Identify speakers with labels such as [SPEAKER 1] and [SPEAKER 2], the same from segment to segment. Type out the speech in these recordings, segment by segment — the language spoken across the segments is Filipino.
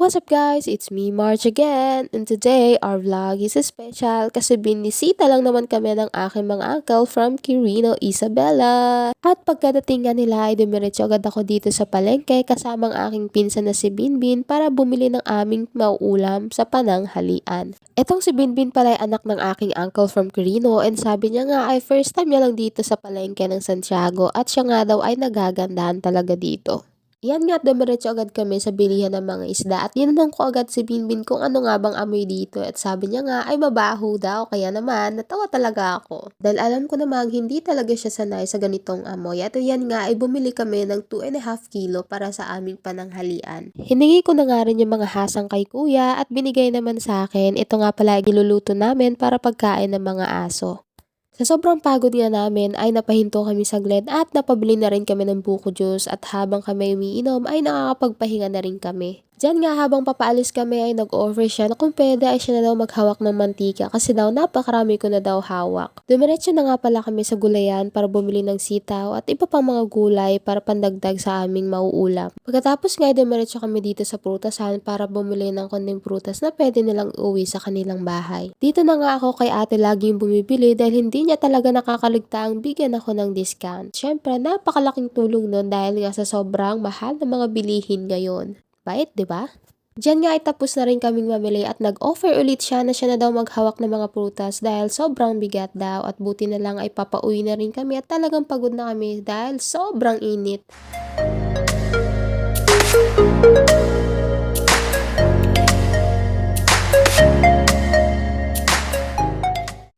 [SPEAKER 1] What's up guys? It's me March again and today our vlog is special kasi binisita lang naman kami ng aking mga uncle from Quirino, Isabela. At pagkadating nga nila ay dumiretso agad ako dito sa palengke kasama ang aking pinsan na si Binbin para bumili ng aming mauulam sa pananghalian. Etong si Binbin pala ay anak ng aking uncle from Quirino and sabi niya nga ay first time niya lang dito sa palengke ng Santiago at siya nga daw ay nagagandahan talaga dito. Yan nga, dumiretso agad kami sa bilihan ng mga isda at tinanong ko agad si Binbin kung ano nga bang amoy dito at sabi niya nga ay mabaho daw kaya naman natawa talaga ako. Dahil alam ko namang hindi talaga siya sanay sa ganitong amoy at yan nga ay bumili kami ng 2.5 kilo para sa aming pananghalian. Hiningi ko na nga rin yung mga hasang kay kuya at binigay naman sa akin ito nga pala ay niluluto namin para pagkain ng mga aso. Sa sobrang pagod nga namin ay napahinto kami saglit at napabili na rin kami ng buko juice at habang kami umiinom ay nakakapagpahinga na rin kami. Diyan nga habang papaalis kami ay nag-offer siya na kung pwede ay siya na daw maghawak ng mantika kasi daw napakarami ko na daw hawak. Dumiretso na nga pala kami sa gulayan para bumili ng sitaw at iba pang mga gulay para pandagdag sa aming mauulam. Pagkatapos nga ay dumiretso kami dito sa prutasan para bumili ng konting prutas na pwede nilang uwi sa kanilang bahay. Dito na nga ako kay ate laging bumibili dahil hindi niya talaga nakakaligtaang bigyan ako ng discount. Siyempre napakalaking tulong nun dahil nga sa sobrang mahal na mga bilihin ngayon. Bait, di ba? Diyan nga ay tapos na rin kaming mamili at nag-offer ulit siya na siya na daw maghawak ng mga prutas dahil sobrang bigat daw at buti na lang ay papauwi na rin kami at talagang pagod na kami dahil sobrang init.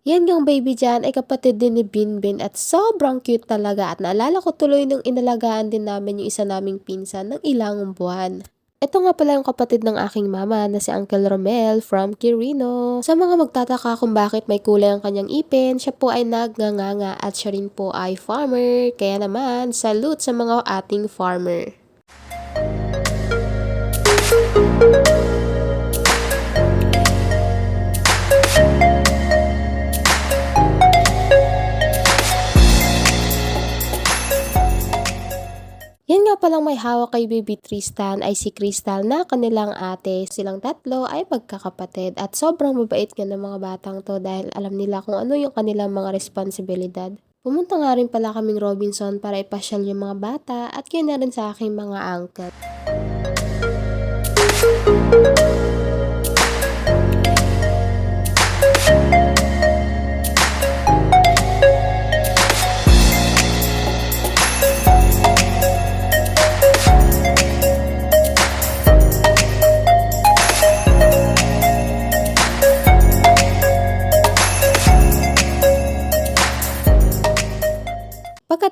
[SPEAKER 1] Yan yung baby dyan ay kapatid din ni Binbin at sobrang cute talaga at naalala ko tuloy nung inalagaan din namin yung isa naming pinsan ng ilang buwan. Ito nga pala yung kapatid ng aking mama na si Uncle Romel from Quirino. Sa mga magtataka kung bakit may kulay ang kanyang ipin, siya po ay nagnganganga at siya rin po ay farmer. Kaya naman, salute sa mga ating farmer. Yan nga palang may hawak kay Baby Tristan ay si Crystal na kanilang ate. Silang tatlo ay magkakapatid at sobrang mabait nga ng mga batang to dahil alam nila kung ano yung kanilang mga responsibilidad. Pumunta nga rin pala kaming Robinson para ipasyal yung mga bata at yun na rin sa aking mga uncle.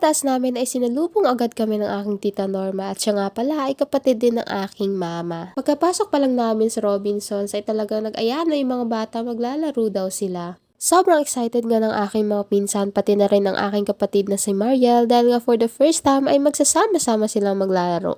[SPEAKER 1] Pagkataas namin ay sinalubong agad kami ng aking tita Norma at siya nga pala ay kapatid din ng aking mama. Pagkapasok pa lang namin sa Robinsons ay talagang nag-aya na yung mga bata maglalaro daw sila. Sobrang excited nga ng aking mga pinsan pati na rin ng aking kapatid na si Mariel dahil nga for the first time ay magsasama-sama silang maglalaro.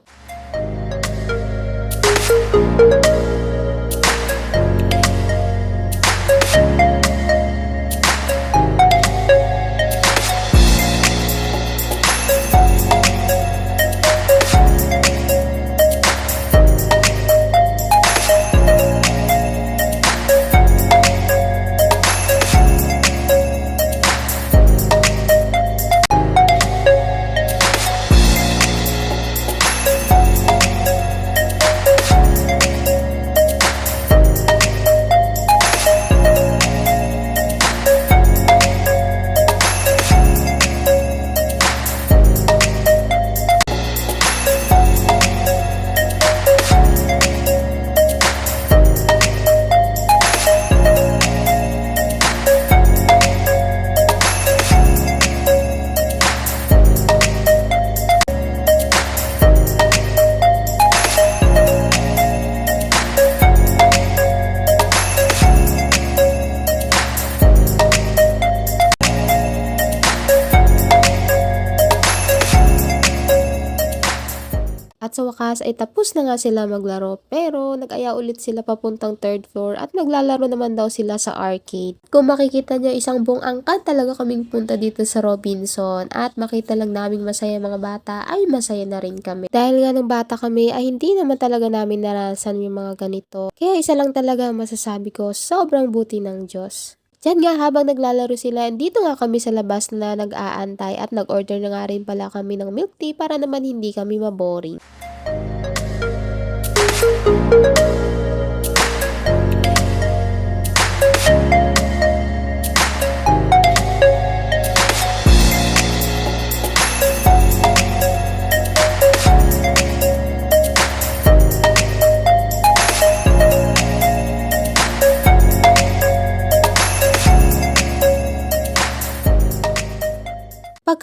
[SPEAKER 1] Labas ay tapos na nga sila maglaro pero nag-aya ulit sila papuntang third floor at maglalaro naman daw sila sa arcade. Kung makikita nyo isang buong angkan talaga kaming punta dito sa Robinson at makita lang naming masaya mga bata ay masaya na rin kami. Dahil nga nung bata kami ay hindi naman talaga namin naranasan yung mga ganito. Kaya isa lang talaga masasabi ko, sobrang buti ng Diyos. Diyan nga habang naglalaro sila, dito nga kami sa labas na nag-aantay at nag-order na nga rin pala kami ng milk tea para naman hindi kami maboring. Pagkababa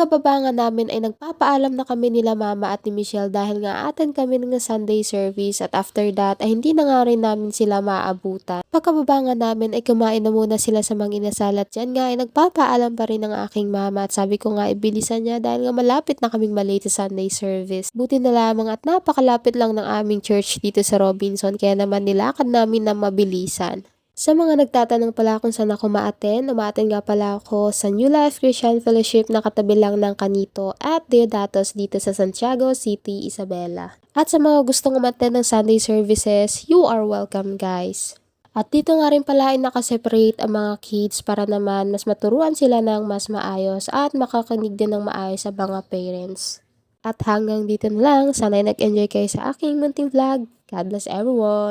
[SPEAKER 1] nga namin ay nagpapaalam na kami nila mama at ni Michelle dahil nga atin kami ng Sunday service at after that ay hindi na nga rin namin sila maabutan. Pagkababa nga namin ay kumain na muna sila sa mga inasal at yan nga ay nagpapaalam pa rin ng aking mama at sabi ko nga ibilisan niya dahil nga malapit na kaming malate sa Sunday service. Buti na lamang at napakalapit lang ng aming church dito sa Robinson kaya naman nilakad namin na mabilisan. Sa mga nagtatanong pala kung saan ako ma-attend, umaattend nga pala ako sa New Life Christian Fellowship na katabi lang ng Kanito at Deodatos dito sa Santiago City, Isabela. At sa mga gustong umattend ng Sunday services, you are welcome guys. At dito nga rin pala ay nakaseparate ang mga kids para naman mas maturuan sila ng mas maayos at makakinig din ng maayos sa mga parents. At hanggang dito na lang, sana'y nag-enjoy kayo sa aking munting vlog. God bless everyone!